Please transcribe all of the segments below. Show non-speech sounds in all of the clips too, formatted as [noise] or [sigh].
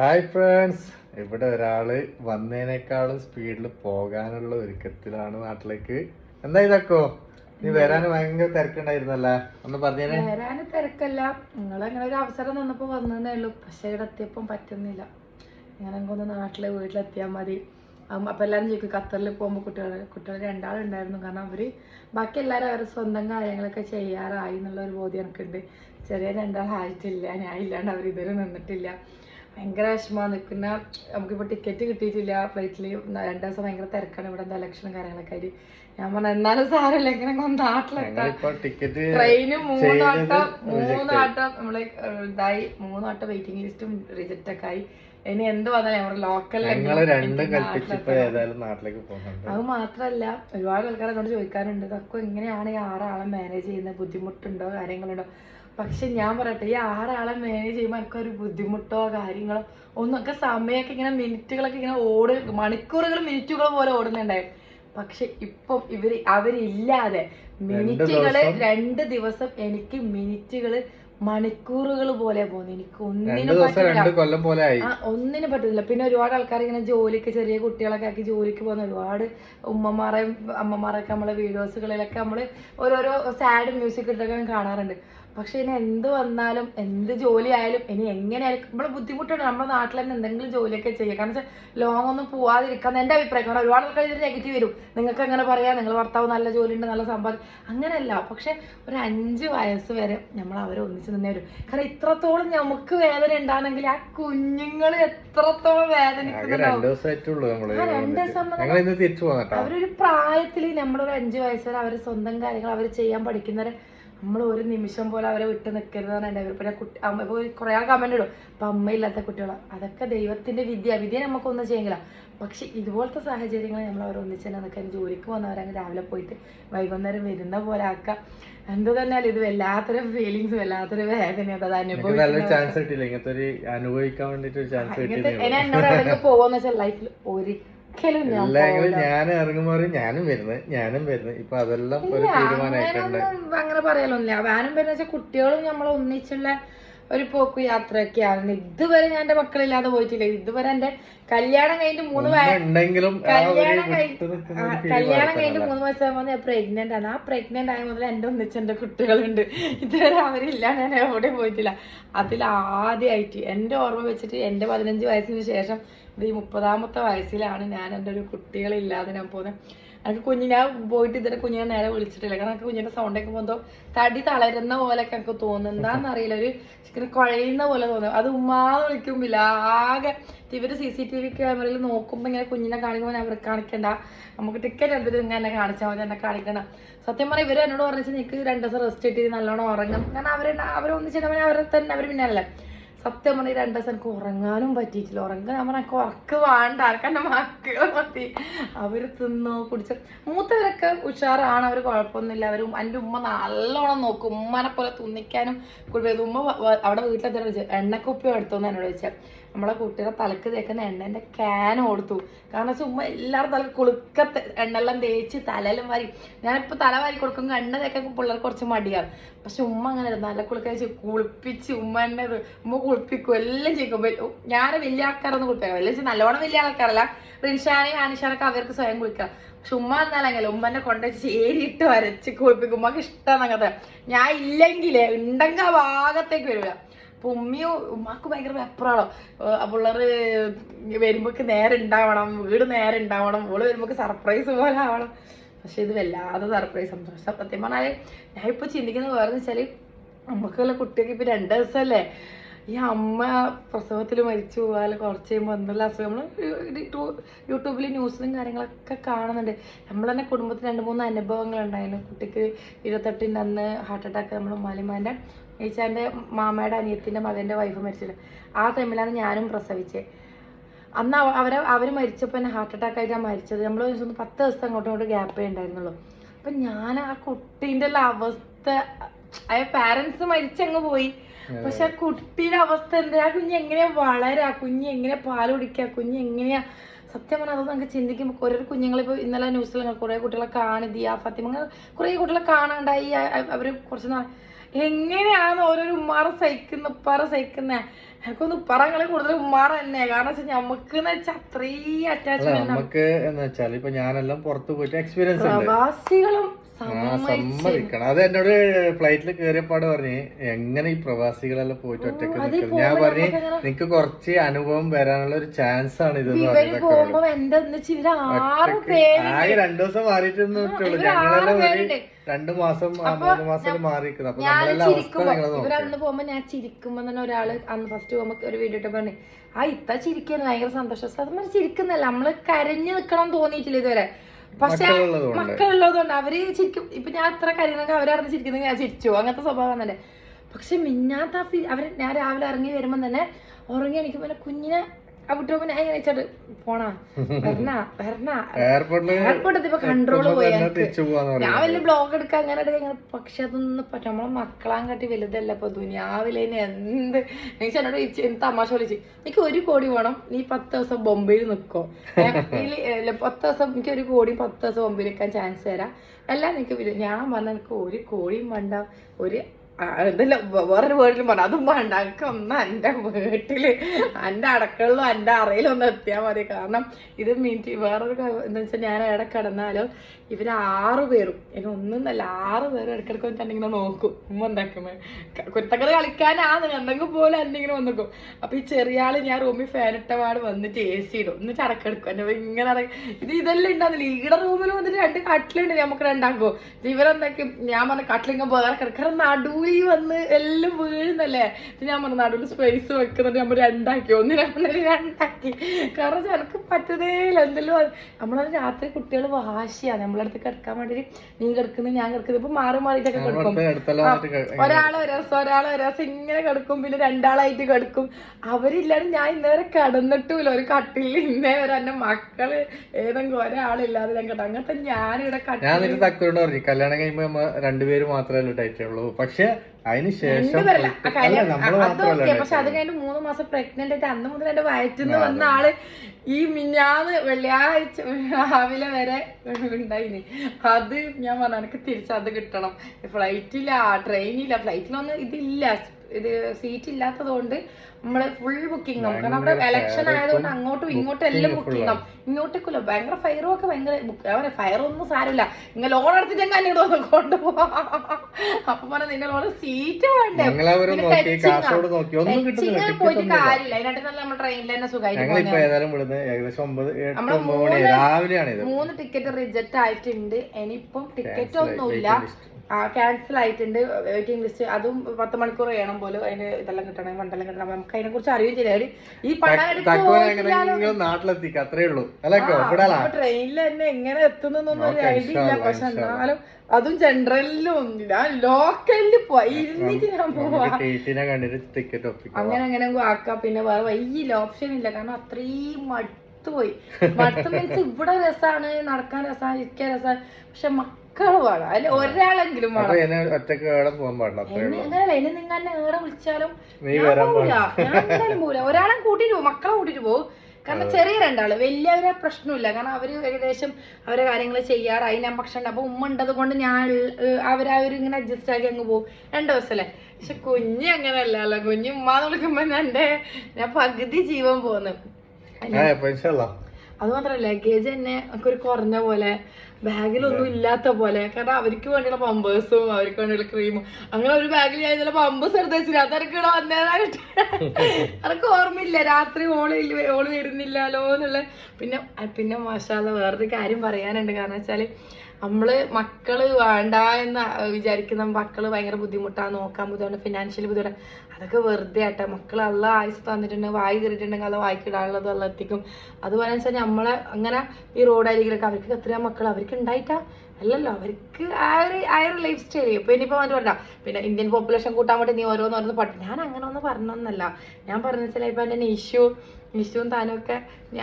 Hi friends ഇവിടെ ഒരാൾ വന്നതിനേക്കാളും സ്പീഡിൽ പോകാനുള്ള ഒരുക്കത്തിലാണ് നാട്ടിലേക്ക്. എന്താ ഇതാക്കോ? നീ വരാൻ ഭയങ്കര തിരക്കുണ്ടായിരുന്നല്ല? ഒന്ന് പറഞ്ഞേ വരാന് തിരക്കല്ല. നിങ്ങൾ അങ്ങനെ ഒരു അവസരം തന്നപ്പോ വന്നതേ ഉള്ളൂ. പക്ഷെ ഇവിടെ എത്തിയപ്പം പറ്റുന്നില്ല. ഇങ്ങനെ ഒന്ന് നാട്ടിലെ വീട്ടിലെത്തിയാൽ മതി. അപ്പൊ എല്ലാരും ചോദിക്കും ഖത്തറിൽ പോകുമ്പോൾ കുട്ടികൾ കുട്ടികൾ രണ്ടാളുണ്ടായിരുന്നു. കാരണം അവർ ബാക്കി എല്ലാവരും അവരുടെ സ്വന്തം കാര്യങ്ങളൊക്കെ ചെയ്യാറായി എന്നുള്ള ഒരു ബോധ്യം എനിക്കുണ്ട്. ചെറിയ രണ്ടാളായിട്ടില്ല. ഞാൻ ഇല്ലാണ്ട് അവർ ഇതുവരെ നിന്നിട്ടില്ല. ഭയങ്കര വിഷമമാണ് നിൽക്കുന്ന. നമുക്കിപ്പോൾ ടിക്കറ്റ് കിട്ടിയിട്ടില്ല. ഫ്ലൈറ്റിൽ രണ്ട് ദിവസം ഭയങ്കര തിരക്കാണ് ഇവിടെ എന്താ ഇലക്ഷനും കാര്യങ്ങളൊക്കെ ആയിട്ട്. ഞാൻ പറഞ്ഞു എന്നാലും സാരമില്ല. ഇങ്ങനെ നാട്ടിലെത്താം ട്രെയിന് മൂന്നാട്ടം മൂന്നാട്ടം നമ്മൾ ഇതായി. മൂന്നാട്ടം വെയിറ്റിംഗ് ലിസ്റ്റും റിജക്റ്റ് ഒക്കെ ആയി. ഇനി എന്ത് വന്നാലും നമ്മുടെ ലോക്കൽ അത് മാത്രല്ല ഒരുപാട് ആൾക്കാർ എന്നോട് ചോദിക്കാറുണ്ട്. ഇതൊക്കെ എങ്ങനെയാണ് ഈ ആറാളെ മാനേജ് ചെയ്യുന്നത്? ബുദ്ധിമുട്ടുണ്ടോ? കാര്യങ്ങളുണ്ടോ? പക്ഷെ ഞാൻ പറയട്ടെ ഈ ആറാളെ മാനേജ് ചെയ്യുമ്പോൾ എനിക്കൊരു ബുദ്ധിമുട്ടോ കാര്യങ്ങളോ ഒന്നൊക്കെ സമയമൊക്കെ ഇങ്ങനെ മിനിറ്റുകളൊക്കെ ഇങ്ങനെ ഓട് മണിക്കൂറുകൾ മിനിറ്റുകൾ പോലെ ഓടുന്നുണ്ടായി. പക്ഷെ ഇപ്പം ഇവർ അവരില്ലാതെ മിനിറ്റുകൾ രണ്ട് ദിവസം എനിക്ക് മിനിറ്റുകൾ മണിക്കൂറുകൾ പോലെ പോകുന്നു എനിക്ക് ഒന്നിനും പറ്റില്ല ഒന്നിനും പറ്റുന്നില്ല പിന്നെ ഒരുപാട് ആൾക്കാർ ഇങ്ങനെ ജോലിക്ക് ചെറിയ കുട്ടികളൊക്കെ ആക്കി ജോലിക്ക് പോകുന്ന ഒരുപാട് ഉമ്മമാരെയും അമ്മമാരൊക്കെ നമ്മളെ വീഡിയോസുകളിലൊക്കെ നമ്മൾ ഓരോരോ സാഡ് മ്യൂസിക് ഇട്ടൊക്കെ കാണാറുണ്ട്. പക്ഷെ ഇനി എന്ത് വന്നാലും എന്ത് ജോലി ആയാലും ഇനി എങ്ങനെയായാലും നമ്മളെ ബുദ്ധിമുട്ടുണ്ട് നമ്മുടെ നാട്ടിൽ തന്നെ എന്തെങ്കിലും ജോലിയൊക്കെ ചെയ്യുക കാരണം വെച്ചാൽ ലോങ് ഒന്നും പോവാതിരിക്കാന്ന് എന്റെ അഭിപ്രായം. കാരണം ഒരുപാട് ആൾക്കാർ ഇതിന് നെഗറ്റീവ് വരും. നിങ്ങൾക്ക് അങ്ങനെ പറയാം? നിങ്ങൾ ഭർത്താവ് നല്ല ജോലി ഉണ്ട് നല്ല സമ്പാദ്യം അങ്ങനെയല്ല. പക്ഷെ ഒരു അഞ്ച് വയസ്സ് വരെ നമ്മൾ അവരെ ഒന്നിച്ച് നിന്നേ വരും. കാരണം ഇത്രത്തോളം നമുക്ക് വേദന ഉണ്ടാണെങ്കിൽ ആ കുഞ്ഞുങ്ങൾ എത്രത്തോളം വേദനിക്കുന്നുണ്ടാവും. അവരൊരു പ്രായത്തിൽ നമ്മളൊരു അഞ്ച് വയസ്സ് വരെ അവർ സ്വന്തം കാര്യങ്ങൾ അവർ ചെയ്യാൻ പഠിക്കുന്നവരെ നമ്മൾ ഒരു നിമിഷം പോലെ അവരെ വിട്ട് നിൽക്കരുതാണ് എന്റെ പിന്നെ കുട്ടി അമ്മ ഇപ്പോൾ കുറേ ആൾ കമന്റ് ഇടും. അപ്പം അമ്മയില്ലാത്ത കുട്ടികളെ. അതൊക്കെ ദൈവത്തിന്റെ വിദ്യ. വിദ്യ നമുക്കൊന്നും ചെയ്യില്ല. പക്ഷെ ഇതുപോലത്തെ സാഹചര്യങ്ങൾ നമ്മൾ അവർ ഒന്നിച്ച് തന്നെ നിൽക്കാൻ ജോലിക്ക് വന്നവരങ്ങ് രാവിലെ പോയിട്ട് വൈകുന്നേരം വരുന്ന പോലെ ആക്കാം. എന്ത് തന്നെയാലും ഇത് വല്ലാത്തൊരു ഫീലിങ്സ് വല്ലാത്തൊരു വേദന അത് അനുഭവിക്കാൻ ഒരു ഇനി എന്നോട് എവിടെയെങ്കിലും പോവാന്ന് വെച്ചാൽ ലൈഫിൽ ഒരിക്കലും ഞാൻ ഇറങ്ങുമ്പോൾ ഞാനും വരുന്നത് ഞാനും വരുന്നത് ഇപ്പൊ അതെല്ലാം ഒരു തീരുമാനമായിട്ടുണ്ട് അങ്ങനെ പറയലൊന്നുമില്ല വാനും വരുന്ന വെച്ചാൽ കുട്ടികളും നമ്മൾ ഒന്നിച്ചുള്ള ഒരു പോക്ക് യാത്രയൊക്കെയാണ്. ഇതുവരെ ഞാൻ എന്റെ മക്കളില്ലാതെ പോയിട്ടില്ല. ഇതുവരെ എന്റെ കല്യാണം കഴിഞ്ഞിട്ട് മൂന്ന് കല്യാണം കല്യാണം കഴിഞ്ഞിട്ട് മൂന്ന് വയസ്സാകുമ്പോൾ ഞാൻ പ്രഗ്നന്റ് ആണ്. ആ പ്രഗ്നന്റ് ആയ മുതൽ എന്റെ ഒന്നിച്ച് എന്റെ കുട്ടികളുണ്ട്. ഇതുവരെ അവരില്ല ഞാൻ എവിടെയും പോയിട്ടില്ല. അതിൽ ആദ്യമായിട്ട് എന്റെ ഓർമ്മ വെച്ചിട്ട് എന്റെ പതിനഞ്ച് വയസ്സിന് ശേഷം ഇത് ഈ മുപ്പതാമത്തെ വയസ്സിലാണ് ഞാൻ എന്റെ ഒരു കുട്ടികളില്ലാതെ ഞാൻ പോകുന്നത് എനിക്ക് കുഞ്ഞിനെ പോയിട്ട് ഇതിനെ കുഞ്ഞിനെ നേരെ വിളിച്ചിട്ടില്ല. കാരണം എനിക്ക് കുഞ്ഞിന്റെ സൗണ്ട് ഒക്കെ പോകുമ്പോൾ തടി തളരുന്ന പോലെയൊക്കെ എനിക്ക് തോന്നുന്നു. എന്താണെന്നറിയില്ല ഒരു ഇങ്ങനെ കുഴയുന്ന പോലെ തോന്നും അത് ഉമ്മാന്ന് വിളിക്കുമ്പില്ല ആകെ ഇവർ സി സി ടി വി ക്യാമറയിൽ നോക്കുമ്പോൾ ഇങ്ങനെ കുഞ്ഞിനെ കാണിക്കുമ്പോൾ ഞാൻ അവർക്ക് കാണിക്കണ്ട. നമുക്ക് ടിക്കറ്റ് എടുത്തിട്ട് ഇങ്ങനെ എന്നെ കാണിച്ചാൽ മതി എന്നെ കാണിക്കണം സത്യം പറഞ്ഞാൽ ഇവർ എന്നോട് പറഞ്ഞാൽ നിനക്ക് രണ്ട് ദിവസം റെസ്റ്റ് ഇട്ടിട്ട് നല്ലോണം ഉറങ്ങും കാരണം അവർ അവരൊന്നിച്ചിട്ട് അവരെ തന്നെ അവർ പിന്നല്ലേ സത്യം പറഞ്ഞ രണ്ട് ദിവസം എനിക്ക് ഉറങ്ങാനും പറ്റിയിട്ടില്ല. ഉറങ്ങാൻ ഞാൻ പറഞ്ഞ ഉറക്ക് വേണ്ട. ആർക്കെന്റെ മക്കളെ മതി അവർ തിന്നു കുടിച്ച്. മൂത്തവരൊക്കെ ഉഷാറാണ്. അവർ കുഴപ്പമൊന്നുമില്ല. അവർ എന്റെ ഉമ്മ നല്ലോണം നോക്കും. ഉമ്മനെ പോലെ തുന്നിക്കാനും കുഴപ്പമില്ല. ഉമ്മ അവിടെ വീട്ടിലെത്തി വിളിച്ചത് എണ്ണക്കുപ്പി എടുത്തോന്ന് എന്നോട് ചോദിച്ചാൽ നമ്മളെ കുട്ടിയുടെ തലക്ക് തേക്കുന്ന എണ്ണേന്റെ ക്യാൻ കൊടുത്തു കാരണം ചുമ്മാ എല്ലാവരും തല കുളുക്കത്തെ എണ്ണെല്ലാം തേച്ച് തലയിലും വാരി. ഞാനിപ്പോൾ തല വാരി കൊടുക്കുമ്പോൾ എണ്ണ തേക്കാൻ പിള്ളേർക്ക് കുറച്ച് മടിയാണ്. പക്ഷെ ഉമ്മ അങ്ങനെ നല്ല കുളിക്കഴിച്ച് കുളിപ്പിച്ച് ഉമ്മ എണ്ണ ഉമ്മ കുളിപ്പിക്കും എല്ലാം ചെയ്യും വെ- ഞാൻ വലിയ ആൾക്കാരൊന്നും കുളിപ്പിക്കാം വലിയ വെച്ചാൽ നല്ലോണം വലിയ ആൾക്കാരല്ല. റിൻഷാനെയും ആനിഷാനൊക്കെ അവർക്ക് സ്വയം കുളിക്കാം. പക്ഷെ ഉമ്മ എന്നാലെങ്കിലും ഉമ്മനെ കൊണ്ടുവച്ച് ചേരിയിട്ട് വരച്ച് കുളിപ്പിക്കും. ഉമ്മക്ക് ഇഷ്ടമാണ് അങ്ങനത്തെ. ഞാൻ ഇല്ലെങ്കിൽ ഉണ്ടെങ്കിൽ ആ ഭാഗത്തേക്ക് വരില്ല അപ്പൊ ഉമ്മയും ഉമ്മാക്ക് ഭയങ്കര വെപ്രാളോ. പിള്ളേർ വരുമ്പോക്ക് നേരെ ഉണ്ടാവണം വീട് നേരെ ഉണ്ടാവണം ഓൾ വരുമ്പോക്ക് സർപ്രൈസ് പോലെ ആവണം. പക്ഷെ ഇത് വല്ലാതെ സർപ്രൈസ് സന്തോഷം സത്യം പറഞ്ഞാൽ ഞാൻ ഇപ്പൊ ചിന്തിക്കുന്നത് വേറെ വെച്ചാൽ നമുക്കുള്ള കുട്ടിയൊക്കെ ഇപ്പൊ രണ്ട് ദിവസമല്ലേ ഈ അമ്മ പ്രസവത്തിൽ മരിച്ചു പോകാതെ കുറച്ച് കഴിയുമ്പോൾ എന്നുള്ള അസുഖം. നമ്മൾ യൂട്യൂബിൽ ന്യൂസിലും കാര്യങ്ങളൊക്കെ കാണുന്നുണ്ട്. നമ്മൾ തന്നെ കുടുംബത്തിൽ രണ്ട് മൂന്ന് അനുഭവങ്ങൾ ഉണ്ടായിരുന്നു കുട്ടിക്ക് ഇരുപത്തെട്ടിന്റെ അന്ന് ഹാർട്ട് അറ്റാക്ക് നമ്മൾ മലിമാന്റെ ഏച്ചാന്റെ മാമയുടെ അനിയത്തിന്റെ മകന്റെ വൈഫ് മരിച്ചത് ആ ടൈമിലാണ് ഞാനും പ്രസവിച്ചത് അന്ന് അവർ അവരെ അവർ മരിച്ചപ്പോൾ തന്നെ ഹാർട്ട് അറ്റാക്ക് ആയിട്ടാണ് മരിച്ചത്. നമ്മൾ ഒന്ന് പത്ത് ദിവസത്തെ അങ്ങോട്ടും ഇങ്ങോട്ടും ഗ്യാപ്പേ ഉണ്ടായിരുന്നുള്ളൂ. അപ്പം ഞാൻ ആ കുട്ടീന്റെ ഉള്ള അവസ്ഥ ആ പാരൻസ് മരിച്ചങ്ങ് പോയി. പക്ഷെ ആ കുട്ടിയുടെ അവസ്ഥ എന്താ? ആ കുഞ്ഞ് എങ്ങനെയാ വളരാ? കുഞ്ഞ് എങ്ങനെ പാൽ കുടിക്കുക കുഞ്ഞ് എങ്ങനെയാ? സത്യം പറഞ്ഞാൽ അതൊന്നും നമുക്ക് ചിന്തിക്കുമ്പോൾ കുറേ കുഞ്ഞുങ്ങളിപ്പോൾ ഇന്നലെ ന്യൂസിലങ്ങൾ കുറേ കുട്ടികളെ കാണിതി ആ ഫാത്തിമ അങ്ങനെ കുറേ കുട്ടികളെ കാണാണ്ടായി. അവർ കുറച്ച് നാൾ എങ്ങനെയാണ് ഓരോരു ഉമ്മാറ സഹിക്കുന്ന ഉപ്പാറ സഹിക്കുന്ന? എനിക്കൊന്ന് ഉപ്പാറങ്ങളെ കൂടുതൽ ഉമ്മാറ തന്നെ കാരണം വെച്ചാൽ നമുക്ക് എന്ന് വെച്ചാൽ അത്രയും അറ്റാച്ച്മെന്റ് നമുക്ക് എന്ന് വെച്ചാൽ ഇപ്പൊ ഞാനെല്ലാം പുറത്തു പോയിട്ട് എക്സ്പീരിയൻസ് പ്രവാസികളും സമ്മതിക്കണം. അത് എന്നോട് ഫ്ലൈറ്റിൽ കയറിയപ്പാട് പറഞ്ഞു എങ്ങനെ ഈ പ്രവാസികളെല്ലാം പോയിട്ട് ഒറ്റയ്ക്ക് ഞാൻ പറഞ്ഞു നിനക്ക് കുറച്ച് അനുഭവം വരാനുള്ള ഒരു ചാൻസ് ആണ് ഇത് ആകെ രണ്ടു ദിവസം മാറിയിട്ട് ഞങ്ങളെല്ലാം. രണ്ടു മാസം മൂന്ന് മാസം മാറിയിരിക്കുന്നത് അപ്പൊ ഞാൻ നമ്മളെല്ലാം അവസ്ഥ ചിരിക്കുമ്പോ നിങ്ങൾ ഇവർ നോക്കാം. അന്ന് പോകുമ്പോ ഞാൻ ചിരിക്കുമ്പോ തന്നെ ഒരാൾ അന്ന് ഫസ്റ്റ് പോകുമ്പോ ഒരു വീഡിയോ ഇട്ട് പറഞ്ഞു ആ ഇത്ത ചിരിക്കുന്നു ഭയങ്കര സന്തോഷം. സത്യം ചിരിക്കുന്നല്ല നമ്മൾ കരഞ്ഞു നിക്കണം തോന്നിയിട്ടില്ല ഇതുവരെ. പക്ഷെ മക്കളുള്ളത് കൊണ്ട് മക്കളുള്ളതുകൊണ്ട് അവർ ചിരിക്കും. ഇപ്പൊ ഞാൻ അത്ര കരയുന്നെങ്കിൽ അവരറിഞ്ഞ് ചിരിക്കുന്നെങ്കിൽ ഞാൻ ചിരിച്ചു. അങ്ങനത്തെ സ്വഭാവം തന്നെ. പക്ഷെ മിന്നാത്ത ഫീൽ അവർ ഞാൻ രാവിലെ ഇറങ്ങി വരുമ്പോ തന്നെ ഉറങ്ങി എനിക്ക് പിന്നെ കുഞ്ഞിനെ ആ വിട്ടുമ്പോ ഞാൻ ഇങ്ങനെ വെച്ചിട്ട് പോണാ? വരണ? വരണ? എയർപോർട്ടിൽ ഇപ്പൊ കൺട്രോൾ പോയി. ഞാൻ വലിയ ബ്ലോഗ് എടുക്കാൻ അങ്ങനെ എടുക്കാൻ പക്ഷെ അതൊന്നും പറ്റും നമ്മളെ മക്കളാൻ കാട്ടി വലുതല്ല ഇപ്പൊ ദുനിയാവിലെ എന്ത്? എന്നോട് എന്ത് തമാശ വിളിച്ചു എനിക്ക് ഒരു കോടി വേണം. നീ പത്ത് ദിവസം ബോംബെയിൽ നിൽക്കോ പത്ത് ദിവസം എനിക്ക് ഒരു കോടി പത്ത് ദിവസം ബൊംബെയിൽ നിൽക്കാൻ ചാൻസ് തരാം. അല്ല നിനക്ക് ഞാൻ പറഞ്ഞ എനിക്ക് ഒരു കോടിയും വേണ്ട. ഒരു ഇതല്ല വേറൊരു വീട്ടിലും പറഞ്ഞു. അതും വേണ്ട. എനിക്ക് ഒന്ന് എന്റെ വീട്ടിൽ എന്റെ അടക്കളിലും എന്റെ ഒന്ന് എത്തിയാൽ മതി. കാരണം ഇത് മീന്റ് വേറൊരു എന്താ വെച്ചാൽ ഞാൻ ഇവിടെ കിടന്നാലും ഇവർ ആറ് പേരും ഇനി ഒന്നല്ല ആറ് പേരും ഇടയ്ക്കിടയ്ക്ക് വന്നിട്ട് ഇങ്ങനെ നോക്കും. ഉമ്മ എന്താക്കുന്നത് കുരുത്തക്കട കളിക്കാനാണ്. എന്തെങ്കിലും പോലെ എന്തെങ്കിലും ഇങ്ങനെ വന്ന് നോക്കും അപ്പൊ ഈ ചെറിയ ആൾ ഞാൻ റൂമിൽ ഫാൻ പാട് വന്നിട്ട് എ സി ഇടും. എന്നിട്ട് അടക്കെടുക്കും. എന്നെ ഇങ്ങനെ അടക്ക ഇത് ഇതെല്ലാം ഉണ്ടാകുന്നില്ല ഈടെ റൂമിൽ വന്നിട്ട് രണ്ട് കട്ടിലുണ്ട് നമുക്ക് രണ്ടാക്കും. ഇവരെന്തൊക്കെ? ഞാൻ പറഞ്ഞ കട്ടിലിങ്ങനെ വേറെ കിടക്കാറ് നടുവിൽ വന്ന് എല്ലാം വീഴുന്നല്ലേ? പിന്നെ ഞാൻ പറഞ്ഞു നടുവിൽ സ്പേസ് വെക്കുന്നുണ്ട്. നമ്മൾ രണ്ടാക്കി. ഒന്നിനെ കൊണ്ടൊരു രണ്ടാക്കി. കാരണം എനിക്ക് പറ്റുന്നേ ഇല്ല. എന്തെല്ലാം നമ്മളത് രാത്രി കുട്ടികൾ വാശിയാണ്. നമ്മളടുത്ത് കിടക്കാൻ വേണ്ടി നീ കിടക്കുന്നു ഞാൻ കിടക്കുന്നു. ഇപ്പൊ മാറി മാറിയിട്ടൊക്കെ കിടക്കും. ഒരാൾ ഒരു ദിവസം ഒരാൾ ഒരു ദിവസം ഇങ്ങനെ കിടക്കും. പിന്നെ രണ്ടാളായിട്ട് കിടക്കും. അവരില്ലാതെ ഞാൻ ഇന്നേവരെ കിടന്നിട്ടുമില്ല. ഒരു കട്ടിൽ ഇന്നേ വരെ എന്റെ മക്കൾ ഏതെങ്കിലും ഒരാളില്ലാതെ ഞാൻ കിടക്കും. അങ്ങനത്തെ ഞാനിവിടെ കട്ടിൽ കല്യാണം കഴിയുമ്പോ നമ്മ രണ്ടുപേര് മാത്രമേ ടൈറ്റ് ഉള്ളൂ. പക്ഷെ അതിന് ശേഷം പക്ഷെ അത് കഴിഞ്ഞ് മൂന്ന് മാസം പ്രഗ്നന്റ് ആയിട്ട് അന്ന് മുതൽ എന്റെ വയറ്റിന്ന് വന്ന ആൾ ഈ മിഞ്ഞാന്ന് വെള്ളിയാഴ്ച രാവിലെ വരെ ഉണ്ടായിന്. അത് ഞാൻ പറഞ്ഞു എനിക്ക് തിരിച്ചത് കിട്ടണം. ഫ്ലൈറ്റില്ല ട്രെയിനില്ല ഫ്ലൈറ്റിലൊന്നും ഇതില്ല. ഇത് സീറ്റ് ഇല്ലാത്തത് കൊണ്ട് നമ്മൾ ഫുൾ ബുക്കിംഗ് ആവും കാരണം അവിടെ എലക്ഷൻ ആയതുകൊണ്ട് അങ്ങോട്ടും ഇങ്ങോട്ടും എല്ലാം ബുക്കിംഗ് ആവും ഇങ്ങോട്ടേക്കുമല്ലോ ഭയങ്കര ഫയറും ഒക്കെ ഭയങ്കര ഫയർ ഒന്നും സാരമില്ല. നിങ്ങൾ ലോൺ എടുത്തിട്ട് എങ്ങനെ ഇടുമെന്ന് കൊണ്ടുപോവാ അപ്പൊ പറഞ്ഞ നിന്റെ ലോൺ സീറ്റ് വേണ്ടേ? പോയിട്ട് കാര്യമില്ല. അതിനായിട്ട് നല്ല നമ്മൾ ട്രെയിനിൽ തന്നെ സുഖമായിട്ട് മൂന്ന് ടിക്കറ്റ് റിജക്റ്റ് ആയിട്ടുണ്ട്. ഇനിയിപ്പം ടിക്കറ്റ് ഒന്നും ഇല്ല ഒന്നുമില്ല. ക്യാൻസൽ ആയിട്ടുണ്ട് വെയിറ്റിംഗ് ലിസ്റ്റ് അതും പത്ത് മണിക്കൂർ വേണം പോലും അതിന് ഇതെല്ലാം കിട്ടണം വണ്ടെല്ലാം കിട്ടണം. നമുക്ക് അതിനെ കുറിച്ച് അറിയും ചെയ്യാം ഈ പണം അത്രേ ഉള്ളൂ. ട്രെയിനിൽ തന്നെ എങ്ങനെ എത്തുന്നൊന്നും ഒരു ഐഡിയ ഇല്ല. പക്ഷെ. എന്നാലും അതും ജനറലിലും ഞാൻ ലോക്കലിൽ പോയി ഇരുന്നിട്ട് ഞാൻ പോവാ. അങ്ങനെ അങ്ങനെ അങ്ങ് ആക്കാം. പിന്നെ വേറെ വലിയ ഓപ്ഷൻ ഇല്ല. കാരണം അത്രയും മടുത്തുപോയി. [laughs] മടുത്ത് മീൻസ് ഇവിടെ രസാണ് നടക്കാൻ രസമാണ് ഇരിക്കാൻ രസമാണ് പക്ഷെ മക്കൾ വേണം. അതിൽ ഒരാളെങ്കിലും വേണം. ഒറ്റയ്ക്ക് പോകാൻ പാടില്ല എന്നെ നിങ്ങൾ എന്നെ ഏറെ വിളിച്ചാലും ഞാൻ പോവില്ല ഞാൻ എന്തായാലും പോവില്ല ഒരാളെ കൂട്ടിട്ട് പോകും മക്കളെ കൂട്ടിട്ട് പോകും കാരണം ചെറിയ രണ്ടാൾ വലിയവരെ പ്രശ്നമില്ല. കാരണം അവർ ഏകദേശം അവരെ കാര്യങ്ങൾ ചെയ്യാറായി. ഞാൻ പക്ഷെ അപ്പൊ ഉമ്മ ഉണ്ടത് കൊണ്ട് ഞാൻ അവരവരിങ്ങനെ അഡ്ജസ്റ്റ് ആക്കി അങ്ങ് പോകും. രണ്ട് ദിവസമല്ലേ പക്ഷെ കുഞ്ഞ് അങ്ങനെയല്ലല്ലോ കുഞ്ഞ് ഉമ്മാന്ന് വിളിക്കുമ്പോ എന്റെ ഞാൻ പകുതി ജീവൻ പോകുന്നു. ആ അത് മാത്രമല്ല ലഗേജ് തന്നെ ഒക്കെ ഒരു കുറഞ്ഞ പോലെ ബാഗിലൊന്നും ഇല്ലാത്ത പോലെ. കാരണം അവർക്ക് വേണ്ടിയുള്ള പമ്പേഴ്സും അവർക്ക് വേണ്ടിയുള്ള ക്രീമും അങ്ങനെ ഒരു ബാഗിൽ ഞാൻ ചില പമ്പേഴ്സ് എടുത്ത് വെച്ചില്ല. അതൊക്കെ ഇവിടെ വന്നേതായിട്ട് [laughs] അതൊക്കെ ഓർമ്മയില്ല. രാത്രി ഓൾ ഓൾ വരുന്നില്ലല്ലോ എന്നുള്ള. പിന്നെ പിന്നെ മാഷാല്ല വേറൊരു കാര്യം പറയാനുണ്ട്. കാരണം വെച്ചാൽ നമ്മൾ മക്കൾ വേണ്ട എന്ന് വിചാരിക്കുന്ന മക്കൾ ഭയങ്കര ബുദ്ധിമുട്ടാണ് നോക്കാൻ ബുദ്ധിമുട്ട് ഫിനാൻഷ്യൽ ബുദ്ധിമുട്ട്. അതൊക്കെ വെറുതെ ആട്ടെ. മക്കൾ അല്ല ആയുസ് തന്നിട്ടുണ്ടെങ്കിൽ വായി കയറിയിട്ടുണ്ടെങ്കിൽ അത് വായിക്കിടാനുള്ളത് അല്ല എത്തിക്കും. അതുപോലെ വെച്ചാൽ നമ്മളെ അങ്ങനെ ഈ റോഡ് അരികിലൊക്കെ അവർക്ക് എത്രയാ മക്കൾ അവർക്ക് ഉണ്ടായിട്ടാ അല്ലല്ലോ അവർക്ക് ആ ഒരു ആ ഒരു ലൈഫ് സ്റ്റൈൽ ഇപ്പൊ ഇനിയിപ്പോ വന്നിട്ട് പറഞ്ഞ പിന്നെ ഇന്ത്യൻ പോപ്പുലേഷൻ കൂട്ടാൻ വേണ്ടി നീ ഓരോന്നോരോന്ന് പഠി ഞാൻ അങ്ങനെ ഒന്നും പറഞ്ഞൊന്നല്ല. ഞാൻ പറഞ്ഞ വെച്ചാൽ ഇപ്പൊ എന്റെ നിഷു നിഷുവും താനും ഒക്കെ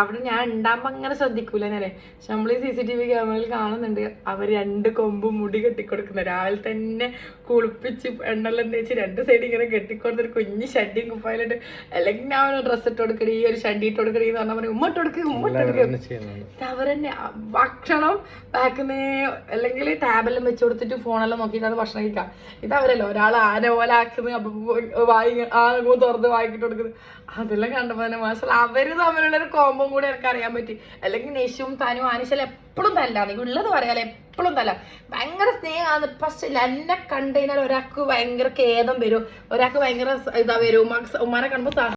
അവിടെ ഞാൻ ഉണ്ടാകുമ്പോ അങ്ങനെ ശ്രദ്ധിക്കൂല ഞാനേ പക്ഷെ നമ്മൾ ഈ സി സി ടി വി ക്യാമറയിൽ കാണുന്നുണ്ട് അവർ രണ്ട് കൊമ്പും മുടി കെട്ടിക്കൊടുക്കുന്ന. രാവിലെ തന്നെ കുളിപ്പിച്ച് എണ്ണെല്ലാം തേച്ച് രണ്ട് സൈഡ് ഇങ്ങനെ കെട്ടിക്കൊടുത്ത് കൊടുത്തിട്ട് കുഞ്ഞ് ഷഡിയും കുപ്പായിലിട്ട് അല്ലെങ്കിൽ ഞാൻ ഒരു ഡ്രസ്സ് ഇട്ട് കൊടുക്കടി ഈ ഒരു ഷഡി ഇട്ട് കൊടുക്കടി എന്ന് പറഞ്ഞാൽ പറയും ഉമ്മ ഇട്ട് കൊടുക്ക് ഉമ്മ ഇട്ട് കൊടുക്ക്. അവർ അവരെന്നെ ഭക്ഷണം ബാക്കുന്നേ അല്ലെങ്കിൽ ടാബെല്ലാം വെച്ച് കൊടുത്തിട്ട് ഫോണെല്ലാം നോക്കിയിട്ട് അത് ഭക്ഷണം കഴിക്കാം. ഇത് അവരല്ലോ ഒരാൾ ആന പോലെ ആക്കുന്നത് അപ്പം വായി ആ തുറന്ന് വായിക്കിട്ട് കൊടുക്കുന്നത്. അതെല്ലാം കണ്ടപ്പോൾ തന്നെ മാസം അവർ തമ്മിലുള്ള ഒരു കോമ്പം കൂടെ എനിക്ക് അറിയാൻ പറ്റി. അല്ലെങ്കിൽ നിഷും താനും ആനിശലും എപ്പോഴും നീ ഉള്ളത് പറയാലോ എപ്പോഴും തല്ല. ഭയങ്കര സ്നേഹമാണ് പക്ഷെ എന്നെ കണ്ടു കഴിഞ്ഞാൽ ഒരാൾക്ക് ഭയങ്കര ഖേദം വരും. ഒരാൾക്ക് ഭയങ്കര ഇതാ വരും. ഉമ്മാനെ കാണുമ്പോൾ